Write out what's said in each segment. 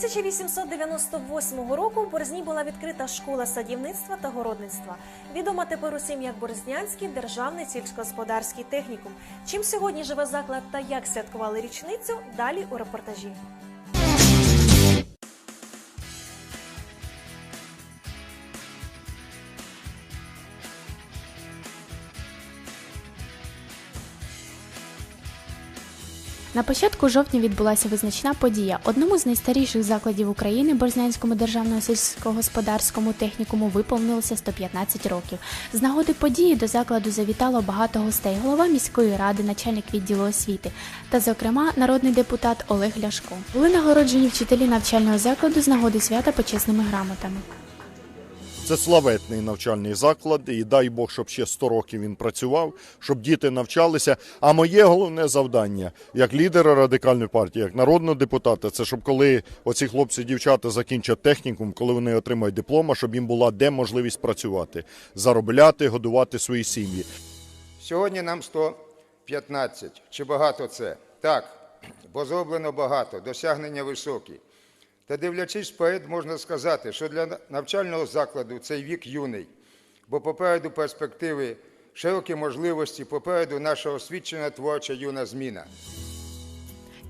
1898 року в Борзні була відкрита школа садівництва та городництва. Відома тепер усім як Борзнянський державний сільськогосподарський технікум. Чим сьогодні живе заклад та як святкували річницю? Далі у репортажі. На початку жовтня відбулася визначна подія. Одному з найстаріших закладів України Борзнянському державному сільськогосподарському технікуму виповнилося 115 років. З нагоди події до закладу завітало багато гостей. Голова міської ради, начальник відділу освіти та, зокрема, народний депутат Олег Ляшко. Були нагороджені вчителі навчального закладу з нагоди свята почесними грамотами. Це славетний навчальний заклад, і дай Бог, щоб ще 100 років він працював, щоб діти навчалися. А моє головне завдання як лідера радикальної партії, як народного депутата, це щоб коли оці хлопці, дівчата закінчать технікум, коли вони отримають диплома, щоб їм була де можливість працювати, заробляти, годувати свої сім'ї. Сьогодні нам 115. Чи багато це? Так, бо зроблено багато, досягнення високі. Та дивлячись поет, можна сказати, що для навчального закладу цей вік юний, бо попереду перспективи, широкі можливості, попереду наша освічена творча юна зміна.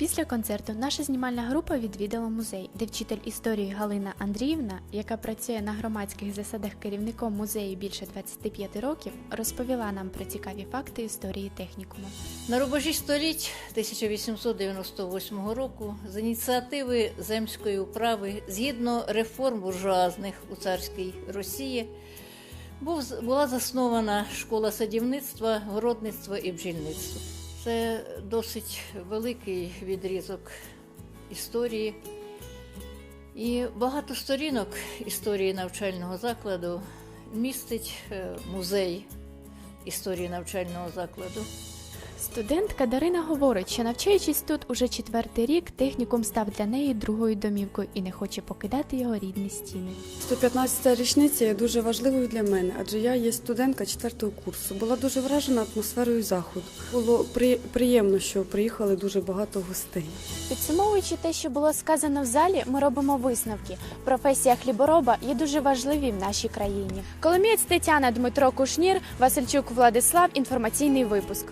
Після концерту наша знімальна група відвідала музей, де вчитель історії Галина Андріївна, яка працює на громадських засадах керівником музею більше 25 років, розповіла нам про цікаві факти історії технікуму. На рубежі століть 1898 року з ініціативи земської управи згідно реформ буржуазних у царській Росії був, була заснована школа садівництва, городництва і бджільництва. Це досить великий відрізок історії. І багато сторінок історії навчального закладу містить е, музей історії навчального закладу. Студентка Дарина говорить, що навчаючись тут уже четвертий рік, технікум став для неї другою домівкою і не хоче покидати його рідні стіни. 115-та річниця є дуже важливою для мене, адже я є студентка четвертого курсу. Була дуже вражена атмосферою заходу. Було приємно, що приїхали дуже багато гостей. Підсумовуючи те, що було сказано в залі, ми робимо висновки. Професія хлібороба є дуже важливі в нашій країні. Коломієць Тетяна Дмитро Кушнір, Васильчук Владислав. Інформаційний випуск.